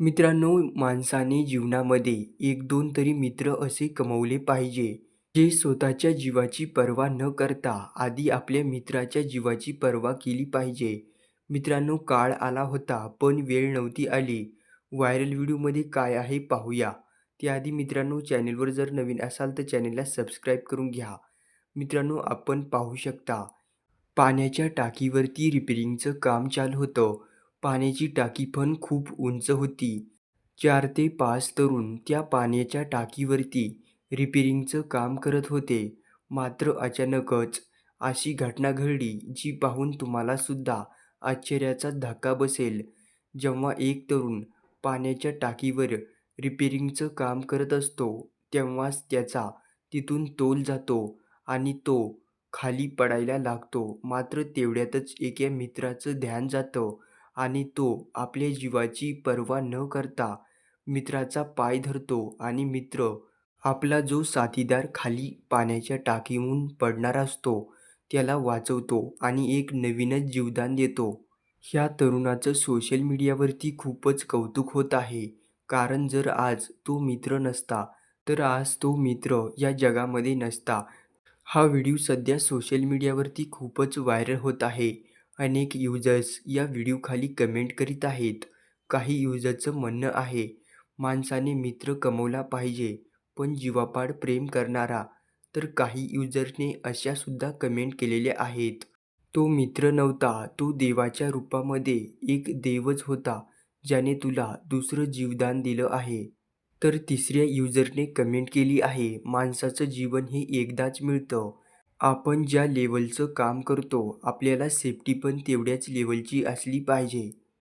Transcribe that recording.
मित्रांनो माणसाने जीवनामध्ये एक दोन तरी मित्र असे कमवले पाहिजे जे स्वतःच्या जीवाची पर्वा न करता आधी आपल्या मित्राच्या जीवाची पर्वा केली पाहिजे. मित्रांनो काळ आला होता पण वेळ नव्हती आली. व्हायरल व्हिडिओमध्ये काय आहे पाहूया. त्याआधी मित्रांनो चॅनेलवर जर नवीन असाल तर चॅनेलला सबस्क्राईब करून घ्या. मित्रांनो आपण पाहू शकता पाण्याच्या टाकीवरती रिपेरिंगचं काम चालू होतं. पाण्याची टाकी पण खूप उंच होती. चार ते पाच तरुण त्या पाण्याच्या टाकीवरती रिपेरिंगचं काम करत होते. मात्र अचानकच अशी घटना घडली जी पाहून तुम्हाला सुद्धा आश्चर्याचा धक्का बसेल. जेव्हा एक तरुण पाण्याच्या टाकीवर रिपेरिंगचं काम करत असतो तेव्हाच त्याचा तिथून तोल जातो आणि तो खाली पडायला लागतो. मात्र तेवढ्यातच एका मित्राचं ध्यान जातं. आणि तो आपल्या जीवाची पर्वा न करता मित्राचा पाय धरतो आणि मित्र आपला जो साथीदार खाली पाण्याच्या टाकीहून पडणार असतो त्याला वाचवतो आणि एक नवीनच जीवदान देतो. ह्या तरुणाचं सोशल मीडियावरती खूपच कौतुक होत आहे. कारण जर आज तो मित्र नसता तर आज तो मित्र या जगामध्ये नसता. हा व्हिडिओ सध्या सोशल मीडियावरती खूपच व्हायरल होत आहे. अनेक युजर्स या व्हिडिओखाली कमेंट करीत आहेत. काही युजर्सचं म्हणणं आहे माणसाने मित्र कमवला पाहिजे पण जीवापाड प्रेम करणारा. तर काही युजर्सने अशासुद्धा कमेंट केलेल्या आहेत. तो मित्र नव्हता तो देवाच्या रूपामध्ये एक देवच होता ज्याने तुला दुसरं जीवदान दिलं आहे. तर तिसऱ्या युजरने कमेंट केली आहे माणसाचं जीवन हे एकदाच मिळतं. आपण ज्या लेवलचं काम करतो आपल्याला सेफ्टी पण तेवढ्याच लेवलची असली पाहिजे.